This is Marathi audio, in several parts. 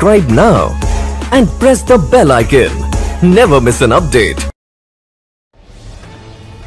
Subscribe now and press the bell icon. Never miss an update.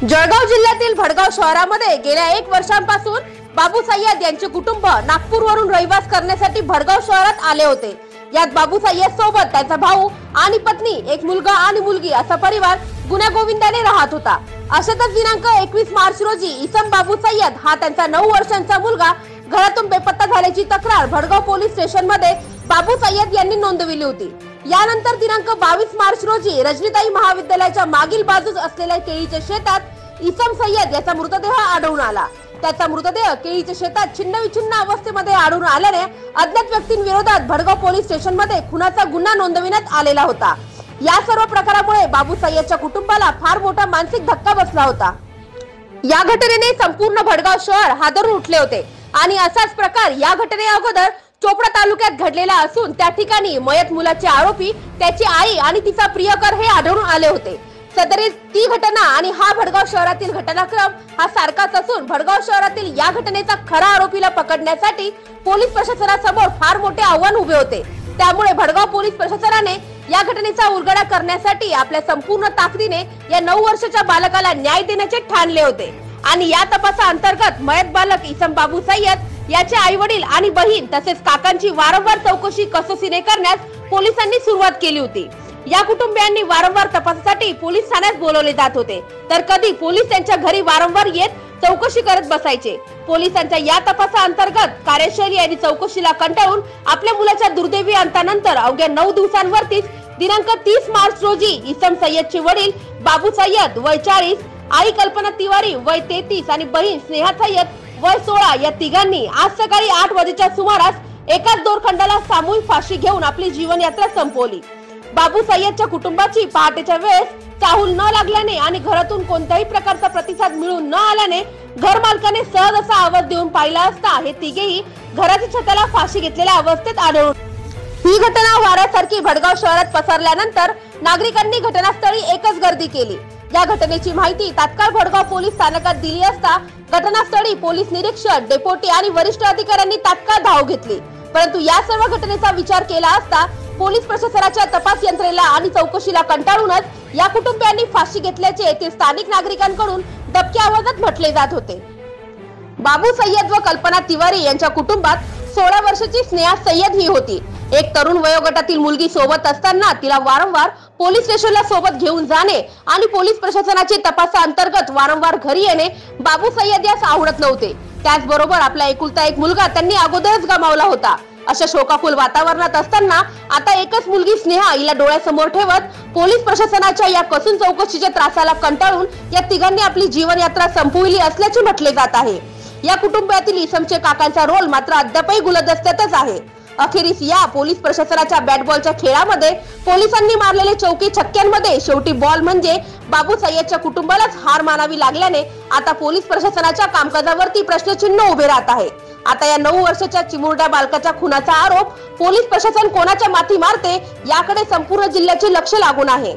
Jalgaon जिल्ह्यातील भडगाव शहरामध्ये गेल्या एक वर्षांपासून बाबू सय्यद यांचे कुटुंब नागपूरवरून रहिवास करण्यासाठी भडगाव शहरात आले होते यात बाबू सय्यद सोबत त्याचा भाऊ आणि पत्नी एक मुलगा आणि मुलगी असा परिवार गुन्हा गोविंदाने राहत होता अशातच दिनांक एकवीस मार्च रोजी इसम बाबू सय्यद हा त्यांचा नऊ वर्षांचा मुलगा घरातून बेपत्ता झाल्याची तक्रार भडगाव पोलीस स्टेशनमध्ये बाबू सय्यद यांनी नोंदविली होती. यानंतर दिनांक बावीस मार्च रोजी रजनीताई महाविद्यालयाच्या मागील बाजूस असलेल्या केळीच्या शेतात इसम सय्यद याचा मृतदेह आढळून आला. त्याचा मृतदेह केळीच्या शेतात छिन्नविछिन्न अवस्थेमध्ये आढळून आल्याने अज्ञात व्यक्तींविरोधात भडगाव पोलीस स्टेशनमध्ये खुनाचा गुन्हा नोंदविण्यात आलेला होता. या सर्व प्रकारामुळे बाबू सय्यदच्या कुटुंबाला फार मोठा मानसिक धक्का बसला होता. या घटनेने संपूर्ण भडगाव शहर हादरून उठले होते. आणि असाच प्रकार या घटने अगोदर चोपडा तालुक्यात घडलेला असून त्या ठिकाणी मयत मुलाचे आरोपी त्याची आई आणि तिचा प्रियकर हे आढळून आले होते. सदरील ती घटना आणि हा भडगाव शहरातील घटनाक्रम हा सारखाच असून भडगाव शहरातील या घटनेचा खरा आरोपीला पकडण्यासाठी पोलीस प्रशासनासमोर फार मोठे आव्हान उभे होते. त्यामुळे भडगाव पोलीस प्रशासनाने या घटनेचा उलगडा करण्यासाठी आपल्या संपूर्ण ताकदीने या नऊ वर्षाच्या बालकाला न्याय देण्याचे ठाणले होते. आणि या तपासा अंतर्गत मयत बालक इसम बाबू सय्यद याचे आई वडील आणि बहीण तसेच काकांची वारंवार चौकशी कसोसीने करण्यास पोलिसांनी सुरुवात केली होती. या कुटुंबियांनी वारंवार तपासासाठी पोलीस ठाण्यात बोलवले जात होते. तर कधी पोलीस त्यांच्या घरी वारंवार येत चौकशी करत बसायचे? पोलिसांच्या या तपासा अंतर्गत कार्यशैली आणि चौकशीला कंटाळून आपल्या मुलाच्या दुर्दैवी अंतानंतर अवघ्या नऊ दिवसांवरतीच दिनांक तीस मार्च रोजी इसम सय्यदचे वडील बाबू सय्यद वय चाळीस आई कल्पना तिवारी वय तेहतीस आणि बहीण स्नेहा सय्यद वय सोळा या तिघांनी आज सकाळी आठ वाजेच्या सुमारास एकाच दोरखंडाला सामूहिक फाशी घेऊन आपली जीवनयात्रा संपवली. बाबू सय्यदच्या कुटुंबाची पहाटेच्या वेळेस चाहूल न लागल्याने आणि घरातून कोणत्याही प्रकारचा प्रतिसाद मिळून न आल्याने घर मालकाने सहज असा आवाज देऊन पाहिला असता हे तिघेही घराच्या छताला फाशी घेतलेल्या अवस्थेत आढळून ही घटना वाऱ्यासारखी भडगाव शहरात पसरल्यानंतर नागरिकांनी घटनास्थळी एकच गर्दी केली. या घटनेची माहिती तात्काळ भडगाव पोलीस स्थानकात दिली असता घटनास्थळी पोलीस निरीक्षक डेपोटी आणि वरिष्ठ अधिकाऱ्यांनी तात्काळ धाव घेतली. परंतु या सर्व घटनेचा विचार केला असता पोलीस प्रशासनाच्या तपास यंत्रणेला आणि चौकशीला कंटाळूनच या कुटुंबियांनी फाशी घेतल्याचे येथील स्थानिक नागरिकांकडून दबक्या आवाजात म्हटले जात होते. बाबू सय्यद व कल्पना तिवारी यांच्या कुटुंबात सोळा वर्षाची स्नेहा सय्यद ही होती. एक तरुण वयोगटातील मुलगी सोबत असताना तिला वारंवार पोलीस स्टेशनला सोबत घेऊन जाणे आणि पोलीस प्रशासनाचे तपासा अंतर्गत वारंवार घरी येणे बाबू सय्यद यास आवडत नव्हते. त्याचबरोबर आपला एकुलता एक मुलगा त्यांनी अगोदरच गमावला होता. अशा शोकाकुल वातावरणात असताना आता एकच मुलगी स्नेहा हिला डोळ्यासमोर ठेवत पोलीस प्रशासनाच्या या कसून चौकशीच्या त्रासाला कंटाळून या तिघांनी आपली जीवनयात्रा संपविली असल्याचे म्हटले जात आहे. या कुटुंबातील इसमचे काकांचा रोल मात्र अद्यापही गुलदस्त्यातच आहे. अखेरीस या पोलीस प्रशासनाच्या बॅट बॉलच्या खेळामध्ये पोलिसांनी मारलेले चौकी छक्क्यांमध्ये शेवटी बॉल म्हणजे बाबू सय्यदच्या कुटुंबालाच हार मानावी लागल्याने आता पोलीस प्रशासनाच्या कामकाजावरती प्रश्नचिन्ह उभे राहत आहे. आता या नऊ वर्षाच्या चिमुरड्या बालकाच्या खुनाचा आरोप पोलीस प्रशासन कोणाच्या माथी मारते याकडे संपूर्ण जिल्ह्याचे लक्ष लागून आहे.